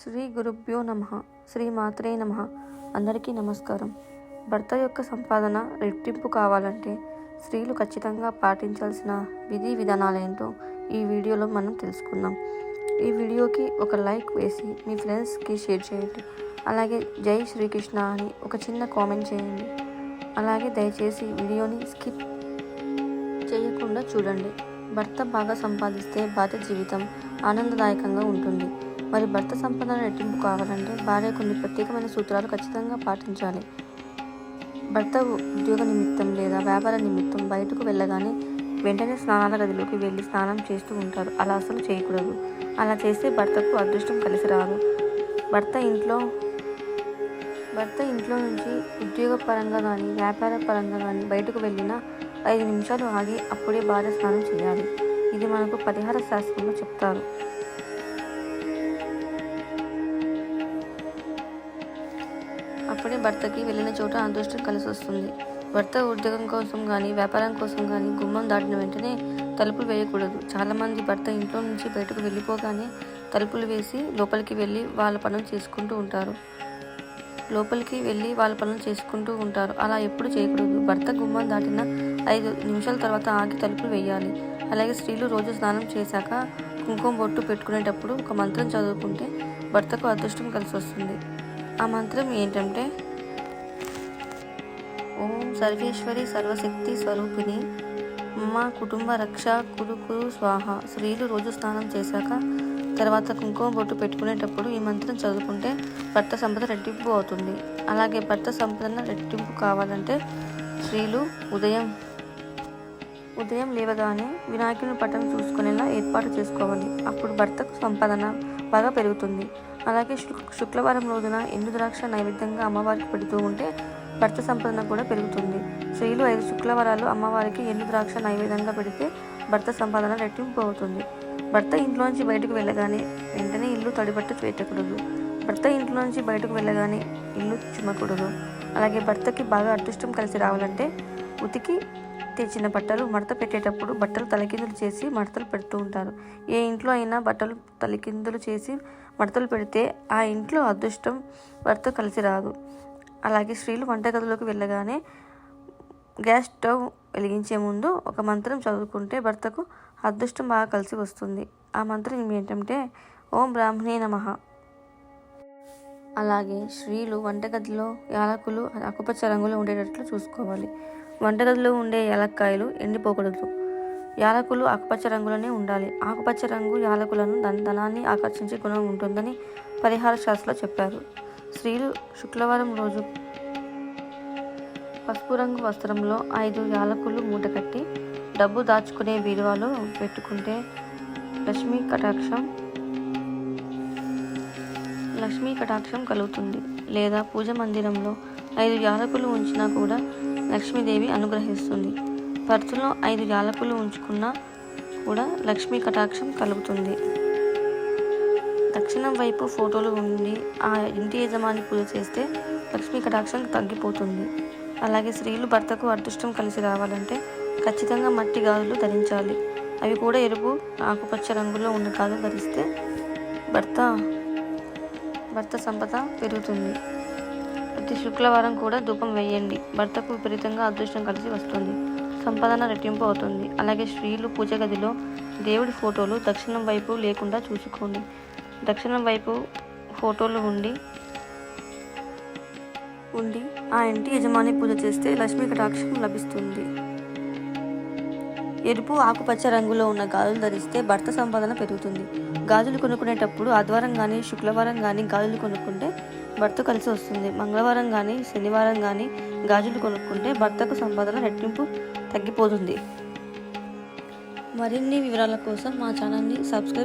శ్రీ గురుభ్యో నమ. శ్రీ మాత్రే నమ. అందరికీ నమస్కారం. భర్త యొక్క సంపాదన రెట్టింపు కావాలంటే స్త్రీలు ఖచ్చితంగా పాటించాల్సిన విధి విధానాలేంటో ఈ వీడియోలో మనం తెలుసుకుందాం. ఈ వీడియోకి ఒక లైక్ వేసి మీ ఫ్రెండ్స్కి షేర్ చేయండి. అలాగే జై శ్రీకృష్ణ అని ఒక చిన్న కామెంట్ చేయండి. అలాగే దయచేసి వీడియోని స్కిప్ చేయకుండా చూడండి. భర్త బాగా సంపాదిస్తే భార్య జీవితం ఆనందదాయకంగా ఉంటుంది. మరి భర్త సంపద రెట్టింపు కావాలంటే భార్య కొన్ని ప్రత్యేకమైన సూత్రాలు ఖచ్చితంగా పాటించాలి. భర్త ఉద్యోగ నిమిత్తం లేదా వ్యాపార నిమిత్తం బయటకు వెళ్ళగానే వెంటనే స్నానాల గదిలోకి వెళ్ళి స్నానం చేస్తూ ఉంటారు. అలా అసలు చేయకూడదు. అలా చేస్తే భర్తకు అదృష్టం కలిసి రాదు. భర్త ఇంట్లో భర్త ఇంట్లో నుంచి ఉద్యోగపరంగా కానీ వ్యాపార పరంగా కానీ బయటకు వెళ్ళినా ఐదు నిమిషాలు ఆగి అప్పుడే భార్య స్నానం చేయాలి. ఇది మనకు పరిహార శాస్త్రంలో చెప్తారు. అప్పుడే భర్తకి వెళ్ళిన చోట అదృష్టం కలిసి వస్తుంది భర్త ఉద్యోగం కోసం కానీ వ్యాపారం కోసం కానీ గుమ్మం దాటిన వెంటనే తలుపులు వేయకూడదు. చాలామంది భర్త ఇంట్లో నుంచి బయటకు వెళ్ళిపోగానే తలుపులు వేసి లోపలికి వెళ్ళి వాళ్ళ పనులు చేసుకుంటూ ఉంటారు. లోపలికి వెళ్ళి వాళ్ళ పనులు చేసుకుంటూ ఉంటారు. అలా ఎప్పుడు చేయకూడదు. భర్త గుమ్మం దాటిన ఐదు నిమిషాల తర్వాత ఆగి తలుపులు వేయాలి. అలాగే స్త్రీలు రోజు స్నానం చేశాక కుంకుమ బొట్టు పెట్టుకునేటప్పుడు ఒక మంత్రం చదువుకుంటే భర్తకు అదృష్టం కలిసి వస్తుంది ఆ మంత్రం ఏంటంటే ఓం సర్వేశ్వరి సర్వశక్తి స్వరూపిణి మా కుటుంబ రక్ష కురు కురు స్వాహ. స్త్రీలు రోజు స్నానం చేశాక తర్వాత కుంకుమ బొట్టు పెట్టుకునేటప్పుడు ఈ మంత్రం చదువుకుంటే భర్త సంపద రెట్టింపు అవుతుంది. అలాగే భర్త సంపదన రెట్టింపు కావాలంటే స్త్రీలు ఉదయం ఉదయం లేవగానే వినాయకుని పటం చూసుకునేలా ఏర్పాటు చేసుకోవాలి. అప్పుడు భర్తకు సంపాదన బాగా పెరుగుతుంది. అలాగే శుక్రవారం రోజున ఎండు ద్రాక్ష నైవేద్యంగా అమ్మవారికి పెడుతూ ఉంటే భర్త సంపాదన కూడా పెరుగుతుంది. స్త్రీలు ఐదు శుక్రవారాలు అమ్మవారికి ఎండు ద్రాక్ష నైవేద్యంగా పెడితే భర్త సంపాదన రెట్టింపు అవుతుంది భర్త ఇంట్లోంచి బయటకు వెళ్ళగానే వెంటనే ఇల్లు తడిబట్ట పెట్టకూడదు భర్త ఇంట్లోంచి బయటకు వెళ్ళగానే ఇల్లు చుమ్మకూడదు అలాగే భర్తకి బాగా అదృష్టం కలిసి రావాలంటే ఉతికి తెచ్చిన బట్టలు మడత పెట్టేటప్పుడు బట్టలు తలకిందులు చేసి మడతలు పెడుతూ ఉంటారు. ఏ ఇంట్లో అయినా బట్టలు తలకిందులు చేసి మడతలు పెడితే ఆ ఇంట్లో అదృష్టం భర్త కలిసి రాదు. అలాగే స్త్రీలు వంటగదిలోకి వెళ్ళగానే గ్యాస్ స్టవ్ వెలిగించే ముందు ఒక మంత్రం చదువుకుంటే భర్తకు అదృష్టం బాగా కలిసి వస్తుంది. ఆ మంత్రం ఏంటంటే ఓం బ్రాహ్మణే నమ. అలాగే స్త్రీలు వంటగదిలో యాలకులు ఆకుపచ్చ రంగులో ఉండేటట్లు చూసుకోవాలి. వంటగదిలో ఉండే యాలక్కాయలు ఎండిపోకూడదు. యాలకులు ఆకుపచ్చ రంగులోనే ఉండాలి. ఆకుపచ్చ రంగు యాలకులను ధన ధనాన్ని ఆకర్షించే గుణం ఉంటుందని పరిహార శాస్త్రలో చెప్పారు. స్త్రీలు శుక్రవారం రోజు పసుపు రంగు వస్త్రంలో ఐదు యాలకులు మూట కట్టి డబ్బు దాచుకునే బీరువాలో పెట్టుకుంటే లక్ష్మీ కటాక్షం లక్ష్మీ కటాక్షం కలుగుతుంది. లేదా పూజ మందిరంలో ఐదు యాలకులు ఉంచినా కూడా లక్ష్మీదేవి అనుగ్రహిస్తుంది. పర్సులో ఐదు యాలకులు ఉంచుకున్నా కూడా లక్ష్మీ కటాక్షం కలుగుతుంది. దక్షిణం వైపు ఫోటోలు ఉండి ఆ ఇంటి యజమాని పూజ చేస్తే లక్ష్మీ కటాక్షం తగ్గిపోతుంది. అలాగే స్త్రీలు భర్తకు అదృష్టం కలిసి రావాలంటే ఖచ్చితంగా మట్టి గాజులు ధరించాలి. అవి కూడా ఎరుపు ఆకుపచ్చ రంగులో ఉన్న గాజులు ధరిస్తే భర్త భర్త సంపద పెరుగుతుంది. ప్రతి శుక్రవారం కూడా ధూపం వేయండి. భర్తకు విపరీతంగా అదృష్టం కలిసి వస్తుంది. సంపాదన రెట్టింపు అవుతుంది. అలాగే స్త్రీలు పూజ గదిలో దేవుడి ఫోటోలు దక్షిణం వైపు లేకుండా చూసుకోండి. దక్షిణం వైపు ఫోటోలు ఉండి ఉండి ఆ ఇంటి యజమాని పూజ చేస్తే లక్ష్మీ కటాక్షం లభిస్తుంది. ఎరుపు ఆకుపచ్చ రంగులో ఉన్న గాజులు ధరిస్తే భర్త సంపాదన పెరుగుతుంది. గాజులు కొనుక్కునేటప్పుడు ఆదివారం కానీ శుక్రవారం కానీ గాజులు కొనుక్కుంటే భర్త కలిసి వస్తుంది. మంగళవారం కానీ శనివారం కానీ గాజులు కొనుక్కుంటే భర్తకు సంపాదన రెట్టింపు తగ్గిపోతుంది. మరిన్ని వివరాల కోసం మా ఛానల్ని సబ్స్క్రైబ్